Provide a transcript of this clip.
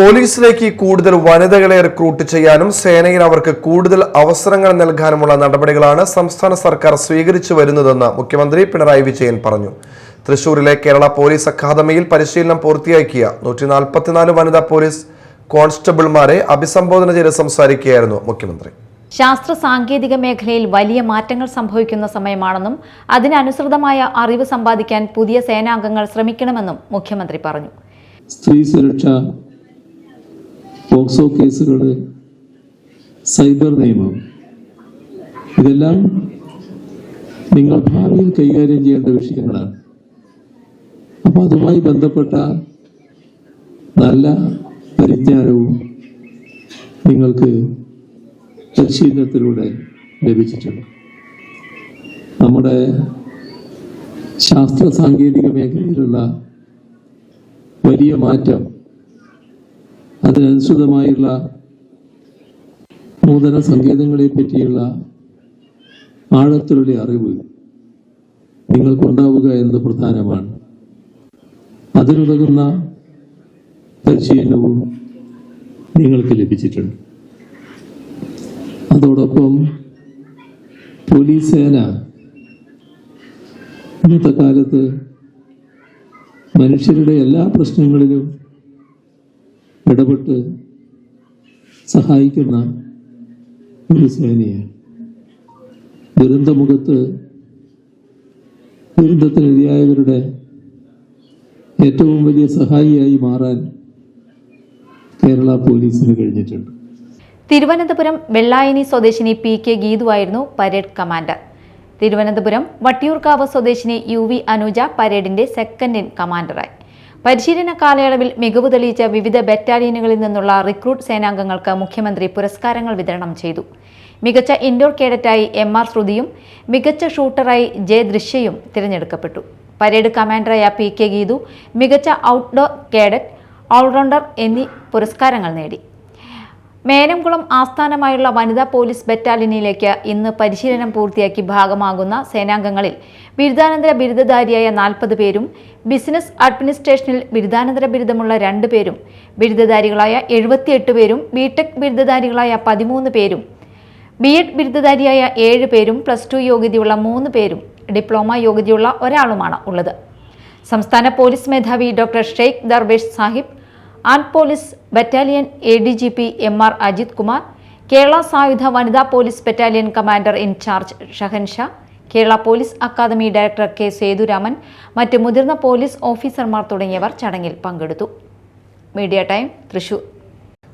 പോലീസിലേക്ക് കൂടുതൽ വനിതകളെ റിക്രൂട്ട് ചെയ്യാനും സേനയിൽ അവർക്ക് കൂടുതൽ അവസരങ്ങൾ നൽകാനുമുള്ള നടപടികളാണ് സംസ്ഥാന സർക്കാർ സ്വീകരിച്ചു വരുന്നതെന്ന് മുഖ്യമന്ത്രി പിണറായി വിജയൻ പറഞ്ഞു. തൃശൂരിലെ കേരള പോലീസ് അക്കാദമിയിൽ പരിശീലനം പൂർത്തിയാക്കിയ നൂറ്റി നാൽപ്പത്തിനാല് വനിതാ പോലീസ് കോൺസ്റ്റബിൾമാരെ അഭിസംബോധന ചെയ്ത് സംസാരിക്കുകയായിരുന്നു മുഖ്യമന്ത്രി. ശാസ്ത്ര സാങ്കേതിക മേഖലയിൽ വലിയ മാറ്റങ്ങൾ സംഭവിക്കുന്ന സമയമാണെന്നും അതിനനുസൃതമായ അറിവ് സമ്പാദിക്കാൻ പുതിയ സേനാംഗങ്ങൾ ശ്രമിക്കണമെന്നും മുഖ്യമന്ത്രി പറഞ്ഞു. സ്ത്രീ സുരക്ഷ പോക്സോ കേസുകൾ സൈബർ നിയമം. ഇതെല്ലാം നിങ്ങൾ ഭാവിയിൽ കൈകാര്യം ചെയ്യേണ്ട വിഷയങ്ങളാണ്. അപ്പോൾ അതുമായി ബന്ധപ്പെട്ട നല്ല പരിജ്ഞാനവും നിങ്ങൾക്ക് പരിശീലനത്തിലൂടെ ലഭിച്ചിട്ടുണ്ട്. നമ്മുടെ ശാസ്ത്ര സാങ്കേതിക മേഖലയിലുള്ള വലിയ മാറ്റം അതിനനുസൃതമായുള്ള നൂതന സംഗീതങ്ങളെ പറ്റിയുള്ള ആഴത്തിലുള്ള അറിവ് നിങ്ങൾക്കുണ്ടാവുക എന്നത് പ്രധാനമാണ്. അതിനുതകുന്ന പരിശീലനവും നിങ്ങൾക്ക് ലഭിച്ചിട്ടുണ്ട്. അതോടൊപ്പം പോലീസ് സേന ഇന്നത്തെ കാലത്ത് മനുഷ്യരുടെ എല്ലാ പ്രശ്നങ്ങളിലും ഇടപെട്ട് സഹായിക്കുന്ന ഒരു സേനയാണ്. ദുരന്തമുഖത്ത് ദുരന്തത്തിനെതിരായവരുടെ ഏറ്റവും വലിയ സഹായിയായി മാറാൻ കേരള പോലീസിന് കഴിഞ്ഞിട്ടുണ്ട്. തിരുവനന്തപുരം വെള്ളായണി സ്വദേശിനി പി കെ ഗീതുവായിരുന്നു പരേഡ് കമാൻഡർ. തിരുവനന്തപുരം വട്ടിയൂർക്കാവ് സ്വദേശിനി യു വി അനുജ പരേഡിന്റെ സെക്കൻഡ് ഇൻ കമാൻഡറായി പരിശീലന കാലയളവിൽ മികവ് തെളിയിച്ച വിവിധ ബറ്റാലിയനുകളിൽ നിന്നുള്ള റിക്രൂട്ട് സേനാംഗങ്ങൾക്ക് മുഖ്യമന്ത്രി പുരസ്കാരങ്ങൾ വിതരണം ചെയ്തു. മികച്ച ഇൻഡോർ കേഡറ്റായി എം ആർ ശ്രുതിയും മികച്ച ഷൂട്ടറായി ജെ ദൃശ്യയും തിരഞ്ഞെടുക്കപ്പെട്ടു. പരേഡ് കമാൻഡറായ പി കെ ഗീതു മികച്ച ഔട്ട്ഡോർ കേഡറ്റ് ഓൾറൗണ്ടർ എന്നീ പുരസ്കാരങ്ങൾ നേടി. മേനംകുളം ആസ്ഥാനമായുള്ള വനിതാ പോലീസ് ബറ്റാലിയനിലേക്ക് ഇന്ന് പരിശീലനം പൂർത്തിയാക്കി ഭാഗമാകുന്ന സേനാംഗങ്ങളിൽ ബിരുദാനന്തര ബിരുദധാരിയായ നാൽപ്പത് പേരും ബിസിനസ് അഡ്മിനിസ്ട്രേഷനിൽ ബിരുദാനന്തര ബിരുദമുള്ള രണ്ട് പേരും ബിരുദധാരികളായ എഴുപത്തിയെട്ട് പേരും ബിടെക് ബിരുദധാരികളായ പതിമൂന്ന് പേരും ബി എഡ് ബിരുദധാരിയായ ഏഴ് പേരും പ്ലസ് ടു യോഗ്യതയുള്ള മൂന്ന് പേരും ഡിപ്ലോമ യോഗ്യതയുള്ള ഒരാളുമാണ് ഉള്ളത്. സംസ്ഥാന പോലീസ് മേധാവി doctor Sheikh Darvesh Sahib and police battalion A D G P M R Ajith Kumar Kerala സായുധ വനിതാ police battalion commander in charge Shahanshah Kerala police academy director K Sethuraman മറ്റ് മുതിർന്ന പോലീസ് ഓഫീസർമാർ തുടങ്ങിയവർ ചടങ്ങിൽ പങ്കെടുത്തു. Media time Thrissur.